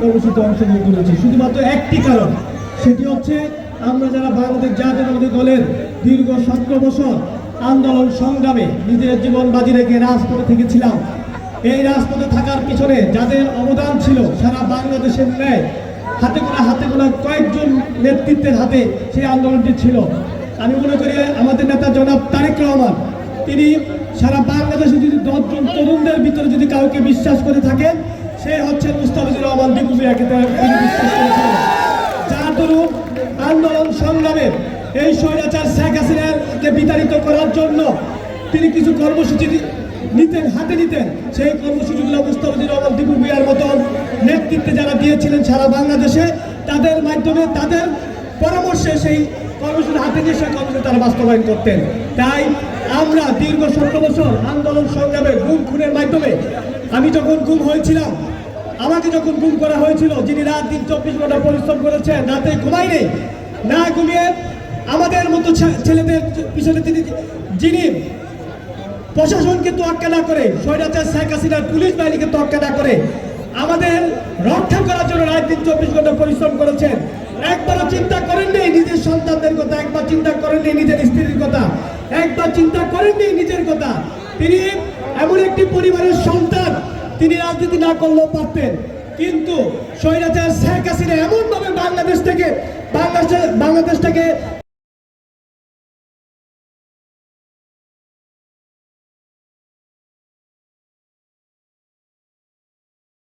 কর্মসূচিতে অংশগ্রহণ করেছি শুধুমাত্র একটি কারণ, সেটি হচ্ছে আমরা যারা বাংলাদেশ জাতীয়তাবাদী দলের দীর্ঘ সতেরো বছর আন্দোলন সংগ্রামে নিজের জীবন বাজি রেখে রাজপথে থেকেছিলাম, এই রাজপথে থাকার পিছনে যাদের অবদান ছিল, সারা বাংলাদেশের ন্যায় হাতে গোনা হাতে গোনা কয়েকজন নেতৃত্বের হাতে সেই আন্দোলনটি ছিল। আমি মনে করি আমাদের নেতা জনাব তারেক রহমান, তিনি সারা বাংলাদেশে যদি দশজন তরুণদের ভিতরে যদি কাউকে বিশ্বাস করে থাকেন সে হচ্ছে মুস্তাফিজুর রহমান দীপু মিয়াকে যার দরুন আন্দোলন সংগ্রামে এই স্বৈরাচার শেখ হাসিনাকে বিতাড়িত করার জন্য তিনি কিছু কর্মসূচি নিতেন, হাতে নিতেন। সেই কর্মসূচিগুলো মুস্তাফিজুর রহমান দীপু মিয়ার মতন নেতৃত্বে যারা দিয়েছিলেন সারা বাংলাদেশে, তাদের মাধ্যমে তাদের পরামর্শে সেই কর্মসূচি হাতে নিয়ে সেই কর্মসূচি তারা বাস্তবায়ন করতেন। তাই আমরা দীর্ঘ ষোলো বছর আন্দোলন সংগ্রামে গুম খুনের মাধ্যমে আমি যখন গুম হয়েছিলাম, আমাকে যখন গুম করা হয়েছিল, যিনি রাত দিন চব্বিশ ঘণ্টা পরিশ্রম করেছেন, রাতে ঘুমাই নেই না ঘুমিয়ে আমাদের মতো ছেলেদের পিছনে তিনি যিনি প্রশাসনকে তোয়াক্কা না করে, স্বৈরাচার শেখ হাসিনার পুলিশ বাহিনীকে তোয়াক্কা না করে আমাদের রক্ষা করার জন্য রাত দিন চব্বিশ ঘণ্টা পরিশ্রম করেছেন, একবারও চিন্তা করেননি নিজের সন্তানদের কথা, একবার চিন্তা করেননি নিজের স্ত্রীর কথা, একবার চিন্তা করেননি নিজের কথা। তিনি এমন একটি পরিবারের সন্তান, তিনি রাজনীতি না করলেও পারতেন। কিন্তু স্বৈরাচার শেখ হাসিনা এমনভাবে বাংলাদেশ থেকে, বাংলাদেশ বাংলাদেশটাকে